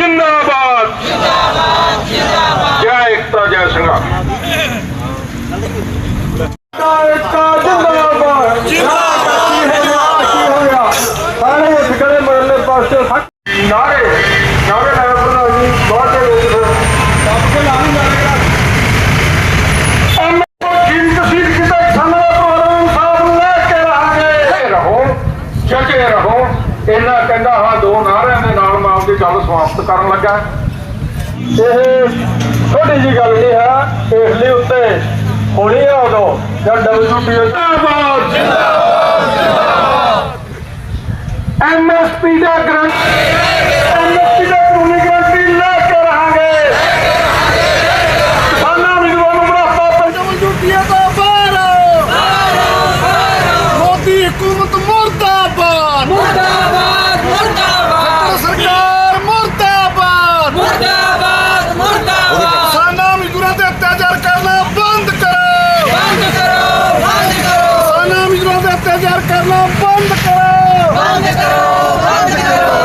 ਜਿੰਦਾਬਾਦ ਜੈ ਏਕਤਾ ਜੈ ਸੰਗਰਾਮ ਏਕਤਾ ਜਿੰਦਾਬਾਦ ਜਿੰਦਾਬਾਦ ਕੀ ਹੋਇਆ ਸਾਰੇ ਇੱਥੇ ਖੜੇ ਮਰਲੇ ਪਾਸੇ ਹੱਕ ਨਾਰੇ ਨਾਰੇ ਲਾਇਆ ਪ੍ਰਧਾਨ ਜੀ ਬਹੁਤ ਦੇ ਵਿੱਚ ਫਿਰ ਦੱਬ ਕੇ ਲਾਣੀ ਲੱਗੇਗਾ ਜਿੰਦ ਸਿੱਖ ਕਿਤੇ ਸਮੇਂ ਪ੍ਰੋਗਰਾਮ ਸਾਹਿਬ ਲੈ ਕੇ ਰਹਾਂਗੇ ਰਹੋ ਜਗੇ ਰਹੋ ਇਹਨਾਂ ਕਹਿੰਦਾ ਹਾਂ ਦੋ ਨਾਰਿਆਂ ਦੇ ਨਾਲ ਮੈਂ ਆਪਦੀ ਗੱਲ ਸਮਾਪਤ ਕਰਨ ਲੱਗਾ। ਇਹ ਛੋਟੀ ਜੀ ਗੱਲ ਨਹੀਂ ਹੈ, ਇਸ ਲਈ ਉੱਤੇ ਹੋਣੀ ਆ ਉਦੋਂ ਜਦ ਡਬਲਯੂਪੀਓ ਜਿੰਦਾਬਾਦ ਐਮਐਸਪੀ ਦਾ ਗਰੰਟ ਐਮਐਸਪੀ ਦਾ ਕਾਨੂੰਨੀ ਗਰੰਟੀ ਲੈ ਕੇ ਰਹਾਂਗੇ ਕਿਸਾਨਾਂ ਮਜ਼ਦੂਰਾਂ ਨੂੰ ਬੁਢਾਪਾ ਪੈਨਸ਼ਨ ਜੁੱਤੀਆਂ ਦਾ ਬਾਹਰ ਮੋਦੀ ਹਕੂਮਤ ਮੁਰਦਾਬਾਦ ਮੁਰਦਾਬਾਦ ਮੁਰਦਾਬਾਦ ਸਰਕਾਰ ਮੁਰਦਾਬਾਦ ਮੁਰਦਾਬਾਦ ਮੁਰਦਾਬਾਦ ਸਾਨਾ ਮਜ਼ਦੂਰਾਂ ਤੇ ਅਤਿਆਚਾਰ ਕਰਨਾ ਬੰਦ ਕਰੋ ਬੰਦ ਕਰੋ ਬੰਦ ਕਰੋ ਸਾਨਾ ਮਜ਼ਦੂਰਾਂ ਤੇ ਅਤਿਆਚਾਰ ਕਰਨਾ ਬੰਦ ਕਰੋ ਬੰਦ ਕਰੋ ਬੰਦ ਕਰੋ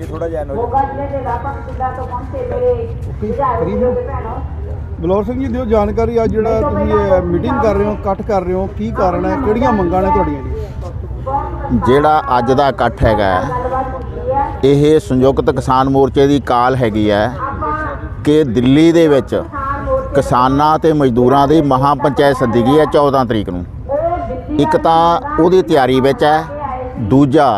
ਤੁਸੀਂ ਪ੍ਰਧਾਨ ਜੀ ਥੋੜਾ ਜਿਹਾ ਮੋਗਾ ਜ਼ਿਲ੍ਹੇ ਦੇ ਰਾਪਨ ਜ਼ਿਲ੍ਹਾ ਤੋਂ ਪਹੁੰਚੇ ਮੇਰੇ ਵਿਧਾਇਕ ਤੇ ਭੈਣੋ। ਬਲੌਰ ਸਿੰਘ ਜੀ ਦਿਓ ਜਾਣਕਾਰੀ ਅੱਜ ਜਿਹੜਾ ਤੁਸੀਂ ਇਹ ਮੀਟਿੰਗ ਕਰ ਰਹੇ ਹੋ ਇਕੱਠ ਕਰ ਰਹੇ ਹੋ ਕੀ ਕਾਰਨ ਹੈ ਕਿਹੜੀਆਂ ਮੰਗਾਂ ਨੇ ਤੁਹਾਡੀਆਂ ਜੀ? ਜਿਹੜਾ ਅੱਜ ਦਾ ਇਕੱਠ ਹੈਗਾ ਇਹ ਸੰਯੁਕਤ ਕਿਸਾਨ ਮੋਰਚੇ ਦੀ ਕਾਲ ਹੈਗੀ ਹੈ ਕਿ ਦਿੱਲੀ ਦੇ ਵਿੱਚ ਕਿਸਾਨ ਤੇ ਮਜ਼ਦੂਰਾਂ ਦੀ ਮਹਾ ਪੰਚਾਇਤ ਸੱਦੀ ਗਈ ਹੈ 14 ਤਰੀਕ ਨੂੰ। ਇੱਕ ਤਾਂ ਉਹਦੀ ਤਿਆਰੀ ਵਿੱਚ ਹੈ ਦੂਜਾ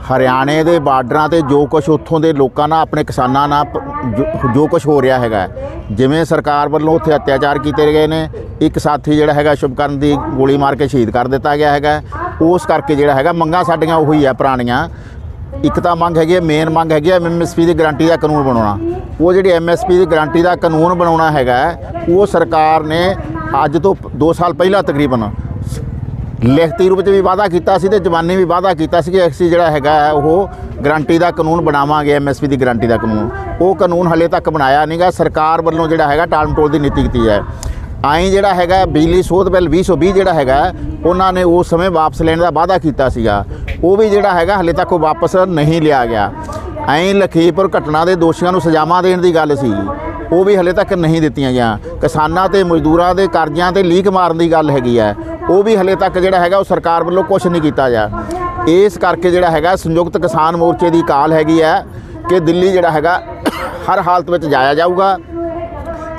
ਹਰਿਆਣੇ ਦੇ ਬਾਰਡਰਾਂ ਤੇ ਜੋ ਕੁਝ ਉੱਥੋਂ ਦੇ ਲੋਕਾਂ ਨਾਲ, ਆਪਣੇ ਕਿਸਾਨਾਂ ਨਾਲ ਜੋ- ਜੋ ਕੁਝ ਹੋ ਰਿਹਾ ਹੈਗਾ। ਜਿਵੇਂ ਸਰਕਾਰ ਵੱਲੋਂ ਉੱਥੇ ਅਤਿਆਚਾਰ ਕੀਤੇ ਗਏ ਨੇ, ਇੱਕ ਸਾਥੀ ਜਿਹੜਾ ਹੈਗਾ ਸ਼ੁਭਕਰਨ ਦੀ ਗੋਲੀ ਮਾਰ ਕੇ ਸ਼ਹੀਦ ਕਰ ਦਿੱਤਾ ਗਿਆ ਹੈਗਾ। ਉਸ ਕਰਕੇ ਜਿਹੜਾ ਹੈਗਾ ਮੰਗਾਂ ਸਾਡੀਆਂ ਉਹੀ ਆ ਪੁਰਾਣੀਆਂ। ਇੱਕ ਤਾਂ ਮੰਗ ਹੈਗੀ ਹੈ ਮੇਨ ਮੰਗ ਹੈਗੀ ਹੈ ਐਮਐਸਪੀ ਦੀ ਗਾਰੰਟੀ ਦਾ ਕਾਨੂੰਨ ਬਣਾਉਣਾ। ਉਹ ਜਿਹੜੀ ਐਮਐਸਪੀ ਦੀ ਗਾਰੰਟੀ ਦਾ ਕਾਨੂੰਨ ਬਣਾਉਣਾ ਹੈਗਾ, ਉਹ ਸਰਕਾਰ ਨੇ ਅੱਜ ਤੋਂ 2 ਸਾਲ ਪਹਿਲਾਂ ਤਕਰੀਬਨ ਲਿਖਤੀ ਰੂਪ 'ਚ ਵੀ ਵਾਅਦਾ ਕੀਤਾ ਸੀ ਤੇ ਜ਼ਬਾਨੀ ਵੀ ਵਾਅਦਾ ਕੀਤਾ ਸੀ ਕਿ ਅਸੀਂ ਜਿਹੜਾ ਹੈਗਾ ਉਹ ਗਰੰਟੀ ਦਾ ਕਾਨੂੰਨ ਬਣਾਵਾਂਗੇ ਐਮਐਸਪੀ ਦੀ ਗਰੰਟੀ ਦਾ ਕਾਨੂੰਨ। ਉਹ ਕਾਨੂੰਨ ਹਲੇ ਤੱਕ ਬਣਾਇਆ ਨਹੀਂਗਾ ਸਰਕਾਰ ਵੱਲੋਂ ਜਿਹੜਾ ਹੈਗਾ ਟਾਲਮ ਟੋਲ ਦੀ ਨੀਤੀ ਕੀਤੀ ਹੈ। ਆਈ ਜਿਹੜਾ ਹੈਗਾ ਬਿਜਲੀ ਸੋਧ ਬਿੱਲ 2020 ਜਿਹੜਾ ਹੈਗਾ ਉਹਨਾਂ ਨੇ ਉਸ ਸਮੇਂ ਵਾਪਸ ਲੈਣ ਦਾ ਵਾਅਦਾ ਕੀਤਾ ਸੀਗਾ। ਉਹ ਵੀ ਜਿਹੜਾ ਹੈਗਾ ਹਲੇ ਤੱਕ ਉਹ ਵਾਪਸ ਨਹੀਂ ਲਿਆ ਗਿਆ। ਐਂ ਲਖੀਪੁਰ ਘਟਨਾ ਦੇ ਦੋਸ਼ੀਆਂ ਨੂੰ ਸਜ਼ਾਵਾਂ ਦੇਣ ਦੀ ਗੱਲ ਸੀ। ਉਹ ਵੀ ਹਲੇ ਤੱਕ ਨਹੀਂ ਦਿੱਤੀਆਂ ਗਿਆ ਕਿਸਾਨਾਂ ਤੇ ਮਜ਼ਦੂਰਾਂ ਦੇ ਕਰਜ਼ਿਆਂ ਤੇ ਲੀਕ ਮਾਰਨ ਦੀ ਗੱਲ ਹੈਗੀ ਹੈ। ਉਹ ਵੀ ਹਲੇ ਤੱਕ ਜਿਹੜਾ ਹੈਗਾ ਉਹ ਸਰਕਾਰ ਵੱਲੋਂ ਕੁਝ ਨਹੀਂ ਕੀਤਾ ਜਾ। ਇਸ ਕਰਕੇ ਜਿਹੜਾ ਹੈਗਾ ਸੰਯੁਕਤ ਕਿਸਾਨ ਮੋਰਚੇ ਦੀ ਕਾਲ ਹੈਗੀ ਹੈ ਕਿ ਦਿੱਲੀ ਜਿਹੜਾ ਹੈਗਾ ਹਰ ਹਾਲਤ ਵਿੱਚ ਜਾਇਆ ਜਾਊਗਾ।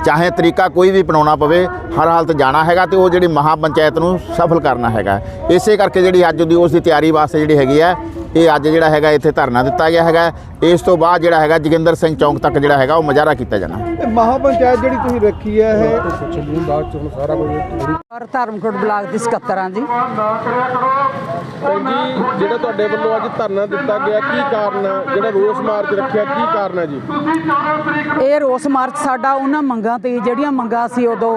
ਚਾਹੇ ਤਰੀਕਾ ਕੋਈ ਵੀ ਅਪਣਾਉਣਾ ਪਵੇ, ਹਰ ਹਾਲਤ ਜਾਣਾ ਹੈਗਾ ਤੇ ਉਹ ਜਿਹੜੀ ਮਹਾ ਪੰਚਾਇਤ ਨੂੰ ਸਫਲ ਕਰਨਾ ਹੈਗਾ। ਇਸੇ ਕਰਕੇ ਜਿਹੜੀ ਅੱਜ ਦੀ ਉਸ ਦੀ ਤਿਆਰੀ ਵਾਸਤੇ ਜਿਹੜੀ ਹੈਗੀ ਹੈ ਇਹ ਅੱਜ ਜਿਹੜਾ ਹੈਗਾ ਇੱਥੇ ਧਰਨਾ ਦਿੱਤਾ ਗਿਆ ਹੈਗਾ। ਇਸ ਤੋਂ ਬਾਅਦ ਜਿਹੜਾ ਹੈਗਾ ਜੋਗਿੰਦਰ ਸਿੰਘ ਚੌਂਕ ਤੱਕ ਜਿਹੜਾ ਹੈਗਾ ਉਹ ਮੁਜ਼ਾਹਰਾ ਕੀਤਾ ਜਾਣਾ। ਇਹ ਮਹਾ ਪੰਚਾਇਤ ਜਿਹੜੀ ਤੁਸੀਂ ਰੱਖੀ ਹੈ ਇਹ ਔਰ ਧਰਮਕੋਟ ਬਲਾਕ ਦੀ ਸਕੱਤਰਾਂ ਜੀ। ਜੀ ਜਿਹੜਾ ਤੁਹਾਡੇ ਵੱਲੋਂ ਅੱਜ ਧਰਨਾ ਦਿੱਤਾ ਗਿਆ ਕੀ ਕਾਰਨ ਆ ਜਿਹੜਾ ਰੋਸ ਮਾਰਚ ਰੱਖਿਆ ਕੀ ਕਾਰਨ ਹੈ ਜੀ? ਇਹ ਰੋਸ ਮਾਰਚ ਸਾਡਾ ਉਹਨਾਂ ਮੰਗਾਂ ਤੇ ਜਿਹੜੀਆਂ ਮੰਗਾਂ ਸੀ ਉਦੋਂ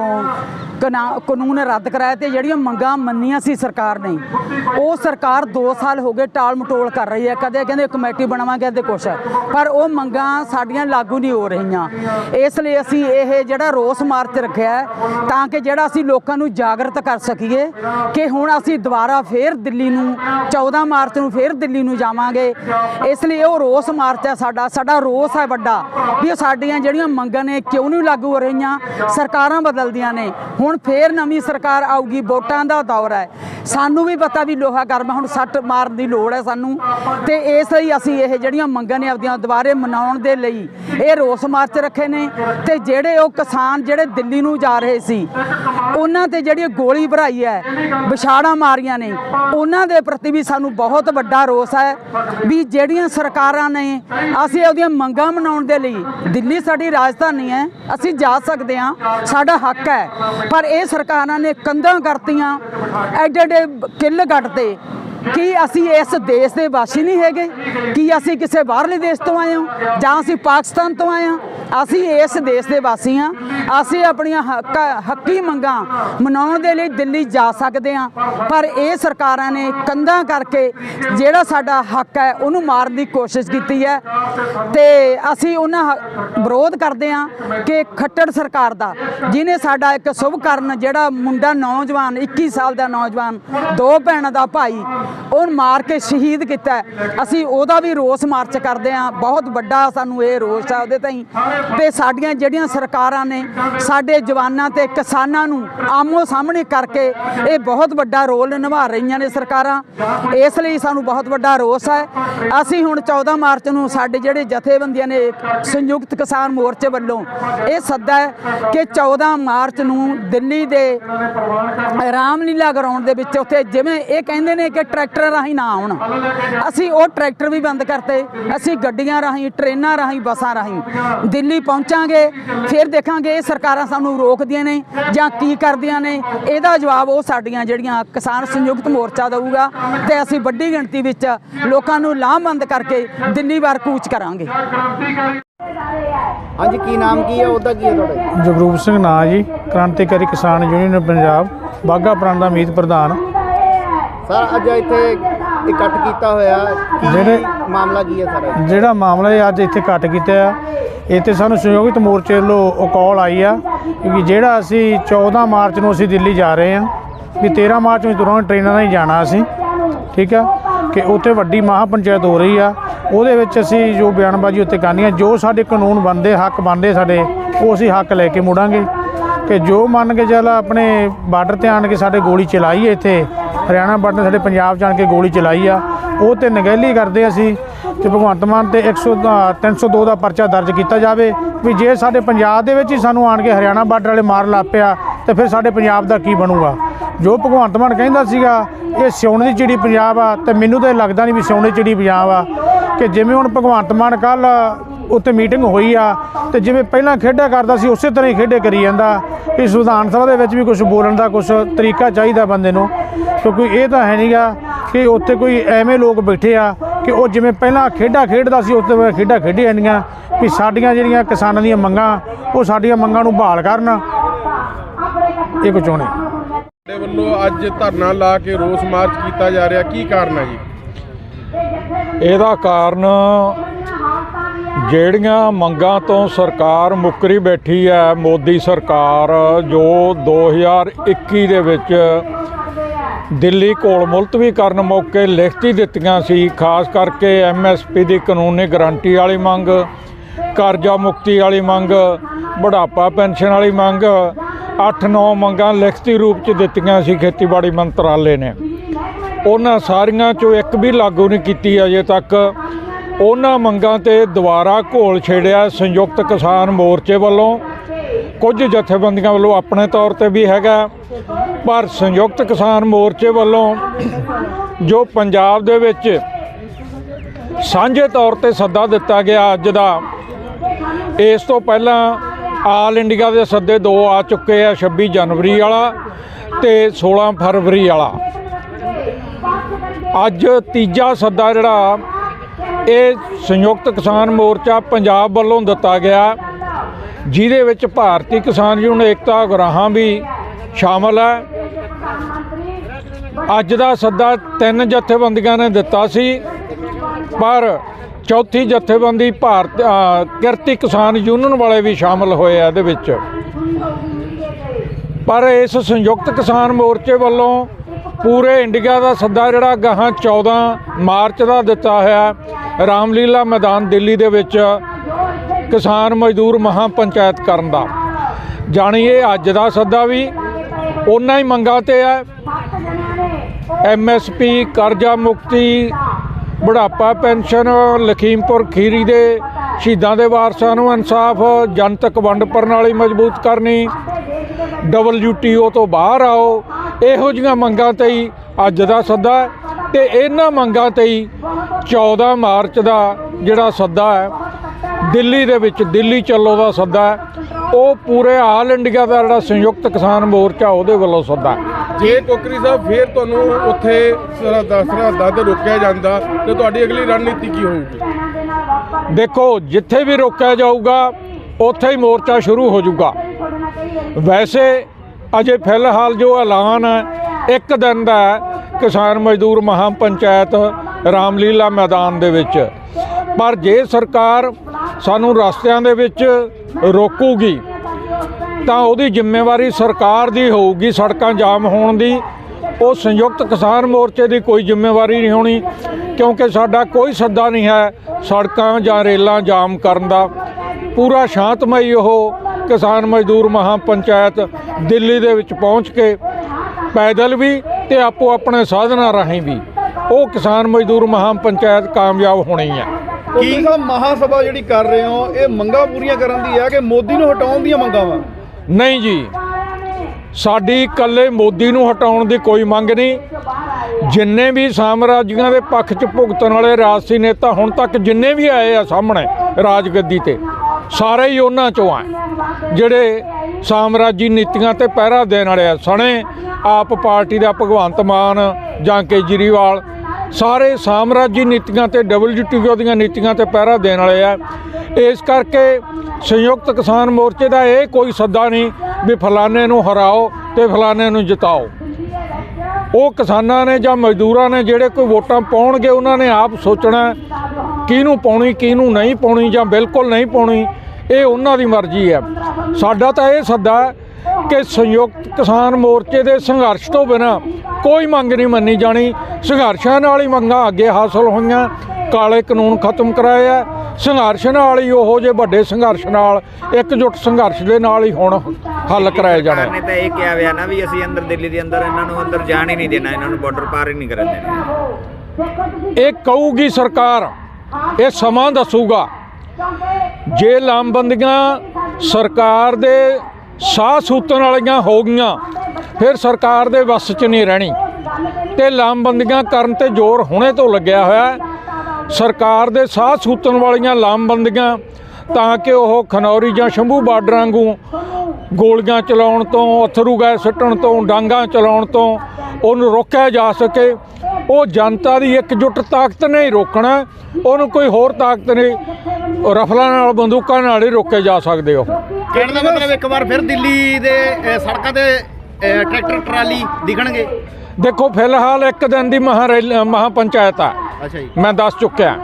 ਕਾਨੂੰਨ ਰੱਦ ਕਰਾਇਆ ਤੇ ਜਿਹੜੀਆਂ ਮੰਗਾਂ ਮੰਨੀਆਂ ਸੀ ਸਰਕਾਰ ਨੇ, ਉਹ ਸਰਕਾਰ 2 ਸਾਲ ਹੋ ਗਏ ਟਾਲ ਮਟੋਲ ਕਰ ਰਹੀ ਹੈ। ਕਦੇ ਕਹਿੰਦੇ ਕਮੇਟੀ ਬਣਾਵਾਂਗੇ ਕਦੇ ਕੁਛ। ਪਰ ਉਹ ਮੰਗਾਂ ਸਾਡੀਆਂ ਲਾਗੂ ਨਹੀਂ ਹੋ ਰਹੀਆਂ। ਇਸ ਲਈ ਅਸੀਂ ਇਹ ਜਿਹੜਾ ਰੋਸ ਮਾਰਚ ਰੱਖਿਆ ਤਾਂ ਕਿ ਜਿਹੜਾ ਅਸੀਂ ਲੋਕਾਂ ਨੂੰ ਜਾਗਰਤ ਕਰ ਸਕੀਏ ਕਿ ਹੁਣ ਅਸੀਂ ਦੁਬਾਰਾ ਫੇਰ ਦਿੱਲੀ ਨੂੰ 14 ਮਾਰਚ ਨੂੰ ਫੇਰ ਦਿੱਲੀ ਨੂੰ ਜਾਵਾਂਗੇ। ਇਸ ਲਈ ਉਹ ਰੋਸ ਮਾਰਚ ਹੈ ਸਾਡਾ। ਸਾਡਾ ਰੋਸ ਹੈ ਵੱਡਾ ਵੀ ਇਹ ਸਾਡੀਆਂ ਜਿਹੜੀਆਂ ਮੰਗਾਂ ਨੇ, ਕਿਉਂ ਨਹੀਂ ਲਾਗੂ ਹੋ ਰਹੀਆਂ? ਸਰਕਾਰਾਂ ਬਦਲਦੀਆਂ ਨੇ। ਹੁਣ ਹੁਣ ਫੇਰ ਨਵੀਂ ਸਰਕਾਰ ਆਊਗੀ, ਵੋਟਾਂ ਦਾ ਦੌਰ ਹੈ। ਸਾਨੂੰ ਵੀ ਪਤਾ ਵੀ ਲੋਹਾ ਗਰਮ ਹੁਣ ਸੱਟ ਮਾਰਨ ਦੀ ਲੋੜ ਹੈ ਸਾਨੂੰ। ਤੇ ਇਸ ਲਈ ਅਸੀਂ ਇਹ ਜਿਹੜੀਆਂ ਮੰਗਾਂ ਨੇ ਆਪਦੀਆਂ ਦੁਬਾਰੇ ਮਨਾਉਣ ਦੇ ਲਈ, ਇਹ ਰੋਸ ਮਾਰਚ ਰੱਖੇ ਨੇ। ਤੇ ਜਿਹੜੇ ਉਹ ਕਿਸਾਨ ਜਿਹੜੇ ਦਿੱਲੀ ਨੂੰ ਜਾ ਰਹੇ ਸੀ, ਉਹਨਾਂ ਤੇ ਜਿਹੜੀ ਗੋਲੀ ਭਰਾਈ ਹੈ, ਵਿਛਾੜਾਂ ਮਾਰੀਆਂ ਨੇ, ਉਹਨਾਂ ਦੇ ਪ੍ਰਤੀ ਵੀ ਸਾਨੂੰ ਬਹੁਤ ਵੱਡਾ ਰੋਸ ਹੈ ਵੀ ਜਿਹੜੀਆਂ ਸਰਕਾਰਾਂ ਨੇ ਅਸੀਂ ਉਹਦੀਆਂ ਮੰਗਾਂ ਮਨਾਉਣ ਦੇ ਲਈ ਦਿੱਲੀ ਸਾਡੀ ਰਾਜਧਾਨੀ ਹੈ, ਅਸੀਂ ਜਾ ਸਕਦੇ ਹਾਂ, ਸਾਡਾ ਹੱਕ ਹੈ। ਪਰ ਇਹ ਸਰਕਾਰਾਂ ਨੇ ਕੰਧਾਂ ਕਰਤੀਆਂ ਐਡੇ ਐਡੇ ਕਿੱਲ ਗੱਡਤੇ ਕੀ ਅਸੀਂ ਇਸ ਦੇਸ਼ ਦੇ ਵਾਸੀ ਨਹੀਂ ਹੈਗੇ? ਕੀ ਅਸੀਂ ਕਿਸੇ ਬਾਹਰਲੇ ਦੇਸ਼ ਤੋਂ ਆਏ ਹਾਂ? ਜਾਂ ਅਸੀਂ ਪਾਕਿਸਤਾਨ ਤੋਂ ਆਏ ਹਾਂ? ਅਸੀਂ ਇਸ ਦੇਸ਼ ਦੇ ਵਾਸੀ ਹਾਂ। ਅਸੀਂ ਆਪਣੀਆਂ ਹੱਕ, ਹੱਕੀ ਮੰਗਾਂ ਮਨਾਉਣ ਦੇ ਲਈ ਦਿੱਲੀ ਜਾ ਸਕਦੇ ਹਾਂ। ਪਰ ਇਹ ਸਰਕਾਰਾਂ ਨੇ ਕੰਧਾਂ ਕਰਕੇ ਜਿਹੜਾ ਸਾਡਾ ਹੱਕ ਹੈ, ਉਹਨੂੰ ਮਾਰਨ ਦੀ ਕੋਸ਼ਿਸ਼ ਕੀਤੀ ਹੈ। ਤੇ ਅਸੀਂ ਉਹਨਾਂ ਹ- ਵਿਰੋਧ ਕਰਦੇ ਹਾਂ ਕਿ ਖੱਟੜ ਸਰਕਾਰ ਦਾ ਜਿਨੇ ਸਾਡਾ ਇੱਕ ਸ਼ੁਭ ਕਰਨ, ਜਿਹੜਾ ਮੁੰਡਾ ਨੌਜਵਾਨ 21 ਸਾਲ ਦਾ ਨੌਜਵਾਨ, ਦੋ ਭੈਣਾਂ ਦਾ ਭਾਈ ਉਹ ਮਾਰ ਕੇ ਸ਼ਹੀਦ ਕੀਤਾ। ਅਸੀਂ ਉਹਦਾ ਵੀ ਰੋਸ ਮਾਰਚ ਕਰਦੇ ਹਾਂ। ਬਹੁਤ ਵੱਡਾ ਸਾਨੂੰ ਇਹ ਰੋਸ ਆ ਉਹਦੇ ਤਾਈਂ। ਤੇ ਸਾਡੀਆਂ ਜਿਹੜੀਆਂ ਸਰਕਾਰਾਂ ਨੇ, ਸਾਡੇ ਜਵਾਨਾਂ ਤੇ ਕਿਸਾਨਾਂ ਨੂੰ ਆਮੋ ਸਾਹਮਣੇ ਕਰਕੇ ਇਹ ਬਹੁਤ ਵੱਡਾ ਰੋਲ ਨਿਭਾ ਰਹੀਆਂ ਨੇ ਸਰਕਾਰਾਂ। ਇਸ ਲਈ ਸਾਨੂੰ ਬਹੁਤ ਵੱਡਾ ਰੋਸ ਹੈ। ਅਸੀਂ ਹੁਣ 14 ਮਾਰਚ ਨੂੰ ਸਾਡੇ ਜਿਹੜੇ ਜਥੇਬੰਦੀਆਂ ਨੇ, ਸੰਯੁਕਤ ਕਿਸਾਨ ਮੋਰਚੇ ਵੱਲੋਂ ਇਹ ਸੱਦਾ ਹੈ ਕਿ 14 ਮਾਰਚ ਨੂੰ ਦਿੱਲੀ ਦੇ ਰਾਮਲੀਲਾ ਗਰਾਊਂਡ ਦੇ ਵਿੱਚ ਉੱਥੇ ਜਿਵੇਂ ਇਹ ਕਹਿੰਦੇ ਨੇ ਕਿ ਟਰੈਕਟਰ ਰਾਹੀਂ ਨਾ ਆਉਣ। ਅਸੀਂ ਉਹ ਟਰੈਕਟਰ ਵੀ ਬੰਦ ਕਰਤੇ। ਅਸੀਂ ਗੱਡੀਆਂ ਰਾਹੀਂ ਟ੍ਰੇਨਾਂ ਰਾਹੀਂ ਬੱਸਾਂ ਰਾਹੀਂ ਦਿੱਲੀ ਪਹੁੰਚਾਂਗੇ ਫਿਰ ਦੇਖਾਂਗੇ ਇਹ ਸਰਕਾਰਾਂ ਸਾਨੂੰ ਰੋਕਦੀਆਂ ਨੇ ਜਾਂ ਕੀ ਕਰਦੀਆਂ ਨੇ। ਇਹਦਾ ਜਵਾਬ ਉਹ ਸਾਡੀਆਂ ਜਿਹੜੀਆਂ ਕਿਸਾਨ ਸੰਯੁਕਤ ਮੋਰਚਾ ਦਊਗਾ ਤੇ ਅਸੀਂ ਵੱਡੀ ਗਿਣਤੀ ਵਿੱਚ ਲੋਕਾਂ ਨੂੰ ਲਾਮਬੰਦ ਕਰਕੇ ਦਿੱਲੀ ਵਾਰ ਕੂਚ ਕਰਾਂਗੇ। ਹਾਂਜੀ ਕੀ ਨਾਮ ਕੀ ਹੈ? ਉਹਦਾ ਕੀ ਹੈ ਤੁਹਾਡਾ? ਜਗਰੂਪ ਸਿੰਘ ਨਾਂ ਜੀ ਕ੍ਰਾਂਤੀਕਾਰੀ ਕਿਸਾਨ ਯੂਨੀਅਨ ਪੰਜਾਬ ਬਾਗਾ ਪ੍ਰਾਂਤ ਦਾ ਮੀਤ ਪ੍ਰਧਾਨ। ਸਰ ਅੱਜ ਇੱਥੇ ਇਕੱਠ ਕੀਤਾ ਹੋਇਆ ਜਿਹੜੇ- ਮਾਮਲਾ ਕੀ ਹੈ ਸਾਰਾ? ਜਿਹੜਾ ਮਾਮਲਾ ਅੱਜ ਇੱਥੇ ਕੱਟ ਕੀਤਾ ਆ ਇੱਥੇ ਸਾਨੂੰ ਸੰਯੋਗਿਤ ਮੋਰਚੇ ਵੱਲੋਂ ਕਾਲ ਆਈ ਆ ਕਿ ਜਿਹੜਾ ਅਸੀਂ 14 ਮਾਰਚ ਨੂੰ ਅਸੀਂ ਦਿੱਲੀ ਜਾ ਰਹੇ ਹਾਂ ਵੀ 13 ਮਾਰਚ ਨੂੰ ਤੁਰੰਤ ਟ੍ਰੇਨਾਂ ਨਾਲ ਹੀ ਜਾਣਾ ਅਸੀਂ ਠੀਕ ਆ? ਕਿ ਉੱਥੇ ਵੱਡੀ ਮਹਾ ਪੰਚਾਇਤ ਹੋ ਰਹੀ ਆ ਉਹਦੇ ਵਿੱਚ ਅਸੀਂ ਜੋ ਬਿਆਨਬਾਜ਼ੀ ਉੱਤੇ ਕਰਨੀ ਆ ਜੋ ਸਾਡੇ ਕਾਨੂੰਨ ਬੰਦੇ ਹੱਕ ਬੰਦੇ ਸਾਡੇ ਉਹ ਅਸੀਂ ਹੱਕ ਲੈ ਕੇ ਮੁੜਾਂਗੇ। ਕਿ ਜੋ ਮੰਨ ਕੇ ਚੱਲ ਆਪਣੇ ਬਾਰਡਰ ਤੇ ਆਣ ਕੇ ਸਾਡੇ ਗੋਲੀ ਚਲਾਈ ਇੱਥੇ ਹਰਿਆਣਾ ਬਾਰਡਰ ਸਾਡੇ ਪੰਜਾਬ 'ਚ ਆਣ ਕੇ ਗੋਲੀ ਚਲਾਈ ਆ। ਉਹ ਤੇ ਨਗਹਿਲੀ ਕਰਦੇ ਅਸੀਂ ਤੇ ਭਗਵੰਤ ਮਾਨ ਤੇ 100 ਦਾ- 302 ਦਾ ਪਰਚਾ ਦਰਜ ਕੀਤਾ ਜਾਵੇ ਵੀ ਜੇ ਸਾਡੇ ਪੰਜਾਬ ਦੇ ਵਿੱਚ ਹੀ ਸਾਨੂੰ ਆਣ ਕੇ ਹਰਿਆਣਾ ਬਾਰਡਰ ਵਾਲੇ ਮਾਰ ਲੱਪਿਆ ਤੇ ਫਿਰ ਸਾਡੇ ਪੰਜਾਬ ਦਾ ਕੀ ਬਣੂਗਾ? ਜੋ ਭਗਵੰਤ ਮਾਨ ਕਹਿੰਦਾ ਸੀਗਾ, ਇਹ ਸਿਉਣ ਦੀ ਚਿੜੀ ਪੰਜਾਬ ਆ ਤੇ ਮੈਨੂੰ ਤਾਂ ਇਹ ਲੱਗਦਾ ਨਹੀਂ ਵੀ ਸਿਉਣ ਦੀ ਚਿੜੀ ਪੰਜਾਬ ਆ। ਕਿ ਜਿਵੇਂ ਹੁਣ ਭਗਵੰਤ ਮਾਨ ਕੱਲ ਉੱਥੇ ਮੀਟਿੰਗ ਹੋਈ ਆ ਤੇ ਜਿਵੇਂ ਪਹਿਲਾਂ ਖੇਡਾਂ ਕਰਦਾ ਸੀ ਉਸੇ ਤਰ੍ਹਾਂ ਹੀ ਖੇਡੇ ਕਰੀ ਜਾਂਦਾ। ਇਸ ਵਿਧਾਨ ਸਭਾ ਦੇ ਵਿੱਚ ਵੀ ਕੁਝ ਬੋਲਣ ਦਾ ਕੁਝ ਤਰੀਕਾ ਚਾਹੀਦਾ ਬੰਦੇ ਨੂੰ ਕਿਉਂਕਿ ਇਹ ਤਾਂ ਹੈ ਨਹੀਂਗਾ ਕਿ ਉੱਥੇ ਕੋਈ ਐਵੇਂ ਲੋਕ ਬੈਠੇ ਆ ਕਿ ਉਹ ਜਿਵੇਂ ਪਹਿਲਾਂ ਖੇਡਾਂ ਖੇਡਦਾ ਸੀ ਉਸ ਤੋਂ ਖੇਡਾਂ ਖੇਡੀ ਜਾਂਦੀਆਂ ਵੀ ਸਾਡੀਆਂ ਜਿਹੜੀਆਂ ਕਿਸਾਨਾਂ ਦੀਆਂ ਮੰਗਾਂ ਉਹ ਸਾਡੀਆਂ ਮੰਗਾਂ ਨੂੰ ਬਹਾਲ ਕਰਨ। ਇਹ ਕੁਝ ਚਾਹੁੰਦੇ ਤੁਹਾਡੇ ਵੱਲੋਂ ਅੱਜ ਧਰਨਾ ਲਾ ਕੇ ਰੋਸ ਮਾਰਚ ਕੀਤਾ ਜਾ ਰਿਹਾ। ਕੀ ਕਾਰਨ ਹੈ ਜੀ? ਇਹਦਾ ਕਾਰਨ ਜਿਹੜੀਆਂ ਮੰਗਾਂ ਤੋਂ ਸਰਕਾਰ ਮੁੱਕਰੀ ਬੈਠੀ ਹੈ, ਮੋਦੀ ਸਰਕਾਰ ਜੋ 2021 ਦੇ ਵਿੱਚ ਦਿੱਲੀ ਕੋਲ ਮੁਲਤਵੀ ਕਰਨ ਮੌਕੇ ਲਿਖਤੀ ਦਿੱਤੀਆਂ ਸੀ, ਖਾਸ ਕਰਕੇ ਐਮਐਸਪੀ ਦੀ ਕਾਨੂੰਨੀ ਗਾਰੰਟੀ ਵਾਲੀ ਮੰਗ, ਕਰਜ਼ਾ ਮੁਕਤੀ ਵਾਲੀ ਮੰਗ, ਬੁਢਾਪਾ ਪੈਨਸ਼ਨ ਵਾਲੀ ਮੰਗ 8-9 ਮੰਗਾਂ ਲਿਖਤੀ ਰੂਪ 'ਚ ਦਿੱਤੀਆਂ ਸੀ ਖੇਤੀਬਾੜੀ ਮੰਤਰਾਲੇ ਨੇ। ਉਹਨਾਂ ਸਾਰੀਆਂ ਚੋਂ ਇੱਕ ਵੀ ਲਾਗੂ ਨਹੀਂ ਕੀਤੀ ਅਜੇ ਤੱਕ। ਉਹਨਾਂ ਮੰਗਾਂ ਤੇ ਦੁਬਾਰਾ ਘੋਲ ਛੇੜਿਆ ਸੰਯੁਕਤ ਕਿਸਾਨ ਮੋਰਚੇ ਵੱਲੋਂ। ਕੁਝ ਜਥੇਬੰਦੀਆਂ ਵੱਲੋਂ ਆਪਣੇ ਤੌਰ ਤੇ ਵੀ ਹੈਗਾ, ਪਰ ਸੰਯੁਕਤ ਕਿਸਾਨ ਮੋਰਚੇ ਵੱਲੋਂ ਜੋ ਪੰਜਾਬ ਦੇ ਵਿੱਚ ਸਾਂਝੇ ਤੌਰ ਤੇ ਸੱਦਾ ਦਿੱਤਾ ਗਿਆ ਅੱਜ ਦਾ, ਇਸ ਤੋਂ ਪਹਿਲਾਂ ਆਲ ਇੰਡੀਆ ਦੇ ਸੱਦੇ ਦੋ ਆ ਚੁੱਕੇ ਆ 26 ਜਨਵਰੀ ਵਾਲਾ ਤੇ 16 ਫਰਵਰੀ ਵਾਲਾ। ਅੱਜ ਤੀਜਾ ਸੱਦਾ ਜਿਹੜਾ ਇਹ ਸੰਯੁਕਤ ਕਿਸਾਨ ਮੋਰਚਾ ਪੰਜਾਬ ਵੱਲੋਂ ਦਿੱਤਾ ਗਿਆ, ਜਿਹਦੇ ਵਿੱਚ ਭਾਰਤੀ ਕਿਸਾਨ ਯੂਨੀਅਨ ਏਕਤਾ ਗਰਾਹਾਂ ਵੀ ਸ਼ਾਮਲ ਹੈ। ਅੱਜ ਦਾ ਸੱਦਾ ਤਿੰਨ ਜਥੇਬੰਦੀਆਂ ਨੇ ਦਿੱਤਾ ਸੀ, ਪਰ ਚੌਥੀ ਜਥੇਬੰਦੀ ਭਾਰਤ ਕਿਰਤੀ ਕਿਸਾਨ ਯੂਨੀਅਨ ਵਾਲੇ ਵੀ ਸ਼ਾਮਲ ਹੋਏ ਆ ਇਹਦੇ ਵਿੱਚ। ਪਰ ਇਸ ਸੰਯੁਕਤ ਕਿਸਾਨ ਮੋਰਚੇ ਵੱਲੋਂ ਪੂਰੇ ਇੰਡੀਆ ਦਾ ਸੱਦਾ ਜਿਹੜਾ ਗਾਹਾਂ 14 ਮਾਰਚ ਦਾ ਦਿੱਤਾ ਹੋਇਆ ਰਾਮਲੀਲਾ ਮੈਦਾਨ ਦਿੱਲੀ ਦੇ ਵਿੱਚ ਕਿਸਾਨ ਮਜ਼ਦੂਰ ਮਹਾ ਪੰਚਾਇਤ ਕਰਨ ਦਾ। ਜਾਣੀ ਇਹ ਅੱਜ ਦਾ ਸੱਦਾ ਵੀ ਉਹਨਾਂ ਹੀ ਮੰਗਾਂ ਤੇ ਹੈ। ਐਮਐਸਪੀ ਕਰਜ਼ਾ ਮੁਕਤੀ, ਬੁਢਾਪਾ ਪੈਨਸ਼ਨ, ਲਖੀਮਪੁਰ ਖੀਰੀ ਦੇ ਸ਼ਹੀਦਾਂ ਦੇ ਵਾਰਸਾਂ ਨੂੰ ਇਨਸਾਫ, ਜਨਤਕ ਵੰਡ ਪ੍ਰਣਾਲੀ ਮਜ਼ਬੂਤ ਕਰਨੀ, ਡਬਲਯੂਟੀਓ ਤੋਂ ਬਾਹਰ ਆਓ ਇਹੋ ਜਿਹੀਆਂ ਮੰਗਾਂ ਤੇ ਹੀ ਅੱਜ ਦਾ ਸੱਦਾ ਹੈ ਤੇ ਇਹਨਾਂ ਮੰਗਾਂ ਤੇ ਹੀ 14 ਮਾਰਚ ਦਾ ਜਿਹੜਾ ਸੱਦਾ ਹੈ ਦਿੱਲੀ ਦੇ ਵਿੱਚ ਦਿੱਲੀ ਚੱਲੋ ਦਾ ਸੱਦਾ ਉਹ ਪੂਰੇ ਆਲ ਇੰਡੀਆ ਦਾ ਜਿਹੜਾ ਸੰਯੁਕਤ ਕਿਸਾਨ ਮੋਰਚਾ ਉਹਦੇ ਵੱਲੋਂ ਸੱਦਾ ਜੇ ਕੋਕਰੀ ਸਾਹਿਬ ਫੇਰ ਤੁਹਾਨੂੰ ਉੱਥੇ ਸਰਹੱਦਾਂ ਸਰਹੱਦਾਂ ਤੇ ਰੋਕਿਆ ਜਾਂਦਾ ਤੇ ਤੁਹਾਡੀ ਅਗਲੀ ਰਣਨੀਤੀ ਕੀ ਹੋਊਗੀ? ਦੇਖੋ ਜਿੱਥੇ ਵੀ ਰੋਕਿਆ ਜਾਊਗਾ ਉੱਥੇ ਹੀ ਮੋਰਚਾ ਸ਼ੁਰੂ ਹੋ ਜਾਊਗਾ। ਵੈਸੇ ਅਜੇ ਫਿਲਹਾਲ ਜੋ ਐਲਾਨ ਹੈ, ਇੱਕ ਦਿਨ ਦਾ ਕਿਸਾਨ ਮਜ਼ਦੂਰ ਮਹਾ ਪੰਚਾਇਤ ਰਾਮਲੀਲਾ ਮੈਦਾਨ ਦੇ ਵਿੱਚ। ਪਰ ਜੇ ਸਰਕਾਰ ਸਾਨੂੰ ਰਸਤਿਆਂ ਦੇ ਵਿੱਚ ਰੋਕੂਗੀ, ਤਾਂ ਉਹਦੀ ਜ਼ਿੰਮੇਵਾਰੀ ਸਰਕਾਰ ਦੀ ਹੋਊਗੀ, ਸੜਕਾਂ ਜਾਮ ਹੋਣ ਦੀ। ਉਹ ਸੰਯੁਕਤ ਕਿਸਾਨ ਮੋਰਚੇ ਦੀ ਕੋਈ ਜ਼ਿੰਮੇਵਾਰੀ ਨਹੀਂ ਹੋਣੀ, ਕਿਉਂਕਿ ਸਾਡਾ ਕੋਈ ਸੱਦਾ ਨਹੀਂ ਹੈ ਸੜਕਾਂ ਜਾਂ ਰੇਲਾਂ ਜਾਮ ਕਰਨ ਦਾ। ਪੂਰਾ ਸ਼ਾਂਤਮਈ ਉਹ ਕਿਸਾਨ ਮਜ਼ਦੂਰ ਮਹਾ ਪੰਚਾਇਤ ਦਿੱਲੀ ਦੇ ਵਿੱਚ ਪਹੁੰਚ ਕੇ ਪੈਦਲ ਵੀ ਤੇ ਆਪੋ ਆਪਣੇ ਸਾਧਨਾਂ ਰਾਹੀਂ ਵੀ ਉਹ ਕਿਸਾਨ ਮਜ਼ਦੂਰ ਮਹਾ ਪੰਚਾਇਤ ਕਾਮਯਾਬ ਹੋਣੀ ਹੈ ਕੀ ਮਹਾ ਸਭਾ ਜਿਹੜੀ ਕਰ ਰਹੇ ਹੋ ਇਹ ਮੰਗਾਂ ਪੂਰੀਆਂ ਕਰਨ ਦੀ ਹੈ ਕਿ ਮੋਦੀ ਨੂੰ ਹਟਾਉਣ ਦੀਆਂ ਮੰਗਾਂ ਵਾ? ਨਹੀਂ ਜੀ। ਸਾਡੀ ਇਕੱਲੇ ਮੋਦੀ ਨੂੰ ਹਟਾਉਣ ਦੀ ਕੋਈ ਮੰਗ ਨਹੀਂ। ਜਿੰਨੇ ਵੀ ਸਾਮਰਾਜੀਆਂ ਦੇ ਪੱਖ 'ਚ ਭੁਗਤਣ ਵਾਲੇ ਰਾਜਸੀ ਨੇਤਾ ਹੁਣ ਤੱਕ ਜਿੰਨੇ ਵੀ ਆਏ ਆ ਸਾਹਮਣੇ ਰਾਜਗੱਦੀ ਤੇ ਸਾਰੇ ਹੀ ਉਹਨਾਂ ਚੋਂ ਆ। ਜਿਹੜੇ ਸਾਮਰਾਜੀ ਨੀਤੀਆਂ ਤੇ ਪਹਿਰਾ ਦੇਣ ਵਾਲੇ ਆ, ਸਣੇ ਆਪ ਪਾਰਟੀ ਦਾ ਭਗਵੰਤ ਮਾਨ ਜਾਂ ਕੇਜਰੀਵਾਲ, ਸਾਰੇ ਸਾਮਰਾਜੀ ਨੀਤੀਆਂ ਤੇ ਡਬਲਯੂਟੀਓ ਦੀਆਂ ਨੀਤੀਆਂ ਤੇ ਪਹਿਰਾ ਦੇਣ ਵਾਲੇ ਆ। ਇਸ ਕਰਕੇ ਸੰਯੁਕਤ ਕਿਸਾਨ ਮੋਰਚੇ ਦਾ ਇਹ ਕੋਈ ਸੱਦਾ ਨਹੀਂ ਵੀ ਫਲਾਣੇ ਨੂੰ ਹਰਾਓ ਤੇ ਫਲਾਣੇ ਨੂੰ ਜਿਤਾਓ। ਉਹ ਕਿਸਾਨਾਂ ਨੇ ਜਾਂ ਮਜ਼ਦੂਰਾਂ ਨੇ ਜਿਹੜੇ ਕੋਈ ਵੋਟਾਂ ਪਾਉਣਗੇ, ਉਹਨਾਂ ਨੇ ਆਪ ਸੋਚਣਾ ਕਿਹਨੂੰ ਪਾਉਣੀ ਕਿਹਨੂੰ ਨਹੀਂ ਪਾਉਣੀ ਜਾਂ ਬਿਲਕੁਲ ਨਹੀਂ ਪਾਉਣੀ ਇਹ ਉਹਨਾਂ ਦੀ ਮਰਜ਼ੀ ਹੈ। ਸਾਡਾ ਤਾਂ ਇਹ ਸੱਦਾ ਹੈ ਕਿ ਸੰਯੁਕਤ ਕਿਸਾਨ ਮੋਰਚੇ ਦੇ ਸੰਘਰਸ਼ ਤੋਂ ਬਿਨਾ ਕੋਈ ਮੰਗ ਨਹੀਂ ਮੰਨੀ ਜਾਣੀ। ਸੰਘਰਸ਼ਾਂ ਨਾਲ ਹੀ ਮੰਗਾਂ ਅੱਗੇ ਹਾਸਲ ਹੋਈਆਂ ਕਾਲੇ ਕਾਨੂੰਨ ਖਤਮ ਕਰਾਏ ਆ। ਸੰਘਰਸ਼ ਨਾਲ ਹੀ ਉਹੋ ਜਿਹੇ ਵੱਡੇ ਸੰਘਰਸ਼ ਨਾਲ ਇਕਜੁੱਟ ਸੰਘਰਸ਼ ਦੇ ਨਾਲ ਹੀ ਹੁਣ ਹੱਲ ਕਰਾਏ ਜਾਣੇ। ਨੇ ਤਾਂ ਇਹ ਕਿਹਾ ਹੋਇਆ ਨਾ ਵੀ ਅਸੀਂ ਅੰਦਰ ਦਿੱਲੀ ਦੇ ਅੰਦਰ ਇਹਨਾਂ ਨੂੰ ਅੰਦਰ ਜਾਣ ਹੀ ਨਹੀਂ ਦੇਣਾ ਇਹਨਾਂ ਨੂੰ ਬਾਰਡਰ ਪਾਰ ਹੀ ਨਹੀਂ ਕਰਨ ਦੇਣਾ। ਇਹ ਕਹੂਗੀ ਸਰਕਾਰ ਇਹ ਸਮਾਂ ਦੱਸੂਗਾ। ਜੇ ਲਾਮਬੰਦੀਆਂ ਸਰਕਾਰ ਦੇ ਸਾਹ ਸੂਤਣ ਵਾਲੀਆਂ ਹੋ ਗਈਆਂ, ਫਿਰ ਸਰਕਾਰ ਦੇ ਵੱਸ 'ਚ ਨਹੀਂ ਰਹਿਣੀ। ਤੇ ਲਾਮਬੰਦੀਆਂ ਕਰਨ ਤੇ ਜ਼ੋਰ ਹੁਣੇ ਤੋਂ ਲੱਗਿਆ ਹੋਇਆ ਸਰਕਾਰ ਦੇ ਸਾਹ ਸੂਤਣ ਵਾਲੀਆਂ ਲਾਮਬੰਦੀਆਂ ਤਾਂ ਕਿ ਉਹ ਖਨੌਰੀ ਜਾਂ ਸ਼ੰਭੂ ਬਾਰਡਰ ਵਾਂਗੂ ਗੋਲੀਆਂ ਚਲਾਉਣ ਤੋਂ, ਅਥਰੂ ਗੈਸ ਸੁੱਟਣ ਤੋਂ, ਡਾਂਗਾ ਚਲਾਉਣ ਤੋਂ ਉਹਨੂੰ ਰੋਕਿਆ ਜਾ ਸਕੇ। ਉਹ ਜਨਤਾ ਦੀ ਇਕਜੁੱਟ ਤਾਕਤ ਨੇ ਰੋਕਣਾ ਉਹਨੂੰ ਕੋਈ ਹੋਰ ਤਾਕਤ ਨਹੀਂ। ਉਹ ਰਫਲਾਂ ਨਾਲ ਬੰਦੂਕਾਂ ਨਾਲ ਹੀ ਰੋਕੇ ਜਾ ਸਕਦੇ ਹੋ ਕਹਿਣ ਦਾ ਮਤਲਬ ਇੱਕ ਵਾਰ ਫਿਰ ਦਿੱਲੀ ਦੇ ਸੜਕਾਂ ਤੇ ਟਰੈਕਟਰ ਟਰਾਲੀ ਦਿਖਣਗੇ। ਦੇਖੋ ਫਿਲਹਾਲ ਇੱਕ ਦਿਨ ਦੀ ਮਹਾ ਮਹਾ ਪੰਚਾਇਤ ਆ। ਅੱਛਾ ਜੀ। ਮੈਂ ਦੱਸ ਚੁੱਕਿਆ।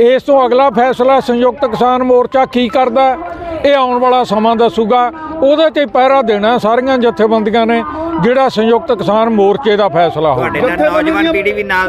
ਇਸ ਤੋਂ ਅਗਲਾ ਫੈਸਲਾ ਸੰਯੁਕਤ ਕਿਸਾਨ ਮੋਰਚਾ ਕੀ ਕਰਦਾ ਇਹ ਆਉਣ ਵਾਲਾ ਸਮਾਂ ਦੱਸੂਗਾ। ਉਹਦੇ ਤੇ ਪਹਿਰਾ ਦੇਣਾ ਸਾਰੀਆਂ ਜਥੇਬੰਦੀਆਂ ਨੇ ਜਿਹੜਾ ਸੰਯੁਕਤ ਕਿਸਾਨ ਮੋਰਚੇ ਦਾ ਫੈਸਲਾ ਹੋਊਗਾ। ਤੁਹਾਡੇ ਨਾਲ ਨੌਜਵਾਨ ਪੀੜ੍ਹੀ ਵੀ ਨਾਲ